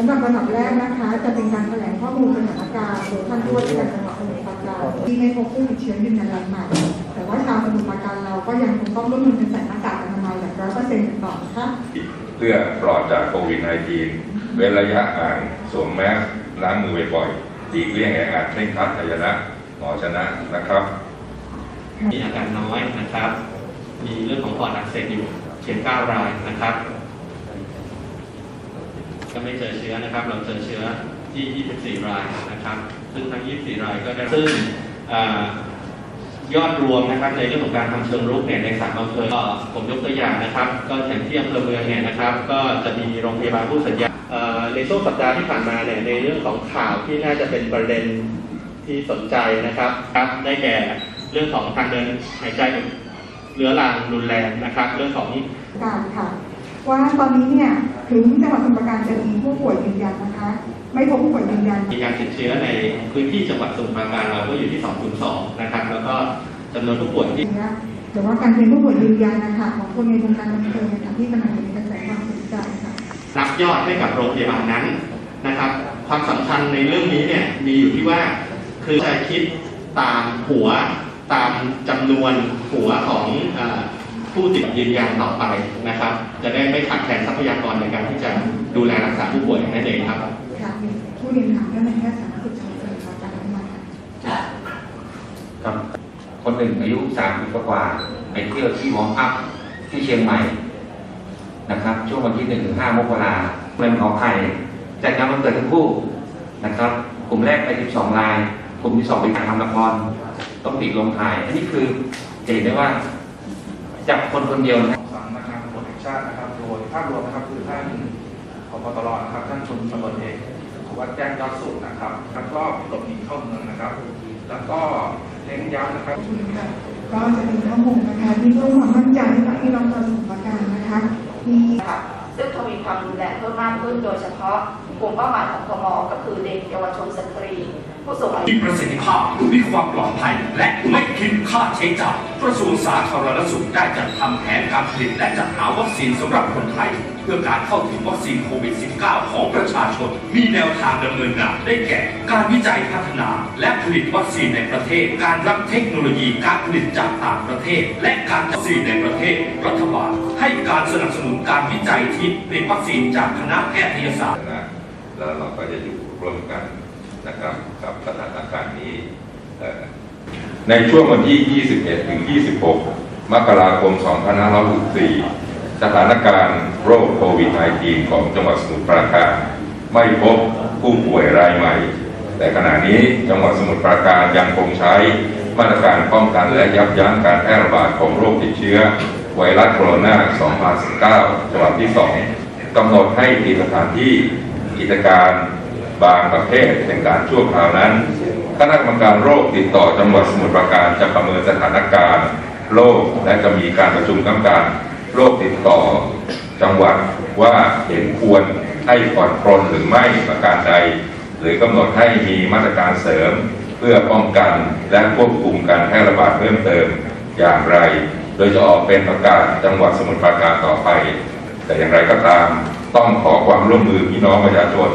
สำหรับระดับแรกนะคะ จะเป็นการแถลงข้อมูลสถานการณ์โดยท่านผู้ว่าราชการจังหวัดสมุทรปราการที่ไม่พบผู้ติดเชื้อยืนยันรายใหม่แต่ว่าชาวสมุทรปราการเราก็ยังคงต้องร่วมมือกันใส่หน้ากากอนามัยแบบร้อยเปอร์เซ็นต์ก่อนนะคะเพื่อปลอดจากโควิด -19 เว้นระยะห่างสวมแมสล้างมือบ่อยๆหลีกเลี่ยงแออัดเคร่งครัดทายนะหมอชนะนะครับ มีอาการน้อยนะครับ มีเรื่องของปอดอักเสบอยู่เพียง9รายนะครับ ก็ไม่เจอเชื้อนะครับ เราเจอเชื้อที่ 24 รายนะครับ ซึ่งทั้ง 24 รายก็ได้ซึ่งอ่ายอดรวมนะครับในเรื่องของการทำเชิงรุกเนี่ยในสามอำเภอก็ผมยกตัวอย่างนะครับ ก็อย่างที่อำเภอเมืองเนี่ยนะครับ ก็จะมีโรงพยาบาลผู้สัญญาเอ่อในช่วงสัปดาห์ที่ผ่านมาเนี่ยในเรื่องของข่าวที่น่าจะเป็นประเด็นที่สนใจนะครับครับได้แก่เรื่องของทางเดินหายใจเรื้อรังรุนแรงนะครับ เรื่องของการค่ะ ว่าตอนนี้เนี่ยถึงจังหวัดสมุทรปราการจะมีผู้ป่วยยืนยันนะคะ ไม่พบผู้ป่วยยืนยันมีการติดเชื้อในพื้นที่จังหวัดสมุทรปราการเราก็อยู่ที่ 202 นะครับ แล้วก็จำนวนผู้ป่วยที่นะหรือว่าการเป็นผู้ป่วยยืนยันนะคะของคนในวงการบันเทิงนะคะที่กำลังอยู่ในกระแสความสนใจค่ะนับยอดให้กับโรงพยาบาลนั้นนะครับ ความสำคัญในเรื่องนี้เนี่ยมีอยู่ที่ว่าคือจะคิดตามหัวตามจำนวนหัวของเออ ผู้ติดยืนยันต่อไปนะครับ จะได้ไม่ขาดแคลนทรัพยากรในการที่จะดูแลรักษาผู้ป่วยนั่นเองครับค่ะมีผู้เรียนถามท่านนายแพทย์สาธารณสุขจังหวัดสมุทรปราการมาค่ะครับคนหนึ่งอายุสามสิบกว่าไปเที่ยวที่วอร์มอัพที่เชียงใหม่นะครับ ช่วงวันที่หนึ่งถึงห้ามกราเมืองขอไข่จัดงานวันเกิดทั้งคู่นะครับ กลุ่มแรกไปสิบสองราย กลุ่มที่สองไปถ่ายทำละครต้องติดลงถ่าย อันนี้คือจะเห็นได้ว่า จับคนคนเดียวนะสำนักงานตำรวจแห่งชาตินะครับ โดยภาพรวมนะครับคือท่านผบตรนะครับท่านชนตำรวจเอกสุวัฒน์แจ้งยอดสุขนะครับ แล้วก็หลบหนีเข้าเมืองนะครับ แล้วก็เน้นย้ำนะครับค่ะก็จะเป็นข้อมูลนะคะที่เพิ่มความมั่นใจให้กับพี่น้องชาวสมุทรปราการนะคะที่ค่ะซึ่งทวีความรุนแรงเพิ่มมากขึ้นโดยเฉพาะกลุ่มเป้าหมายของพมก็คือเด็กเยาวชนสตรี ผู้สูงอายุมีประสิทธิภาพมีความปลอดภัย และไม่คิดค่าใช้จ่ายกระทรวงสาธารณสุขได้จัดทำแผนการผลิตและจัดหาวัคซีนสำหรับคนไทย เพื่อการเข้าถึงวัคซีนโควิด -19 ของประชาชน มีแนวทางดำเนินงานได้แก่ การวิจัยพัฒนา และผลิตวัคซีนในประเทศ การรับเทคโนโลยีการผลิตจากต่างประเทศ และการวัคซีนในประเทศ รัฐบาลให้การสนับสนุนการวิจัยที่ผลิตวัคซีนจากคณะแพทยศาสตร์นะแล้วเราก็จะอยู่ร่วมกัน นะครับกับสถานการณ์นี้ ในช่วงวันที่ 21 ถึง 26 มกราคม 2564 สถานการณ์โรคโควิด -19 ของจังหวัดสมุทรปราการ ไม่พบผู้ป่วยรายใหม่ แต่ขณะนี้จังหวัดสมุทรปราการยังคงใช้มาตรการป้องกันและยับยั้งการแพร่ระบาดของโรคติดเชื้อ ไวรัสโคโรนา 2019 ฉบับที่ 2กำหนดให้ปิดสถานที่กิจการ บางประเภทเป็นการชั่วคราวนั้นคณะกรรมการโรคติดต่อจังหวัดสมุทรปราการจะประเมินสถานการณ์โรคและจะมีการประชุมกรรมการโรคติดต่อจังหวัดว่าเห็นควรให้ผ่อนปรนหรือไม่ประการใด หรือกำหนดให้มีมาตรการเสริม เพื่อป้องกันและควบคุมการแพร่ระบาดเพิ่มเติมอย่างไร โดยจะออกเป็นประกาศจังหวัดสมุทรปราการต่อไป แต่อย่างไรก็ตามต้องขอความร่วมมือพี่น้องประชาชน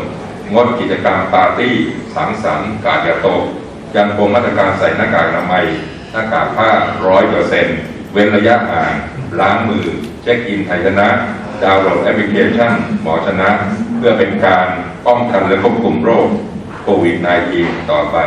งดกิจกรรมปาร์ตี้ สังสรรค์กาดยาโตก ยังคงมาตรการใส่หน้ากากอนามัย หน้ากากผ้าร้อยเปอร์เซ็นต์เว้นระยะห่าง ล้างมือ เช็คอินไทยชนะ ดาวน์โหลดแอปพลิเคชัน หมอชนะ เพื่อเป็นการป้องกันและควบคุมโรคโควิด -19 ต่อไป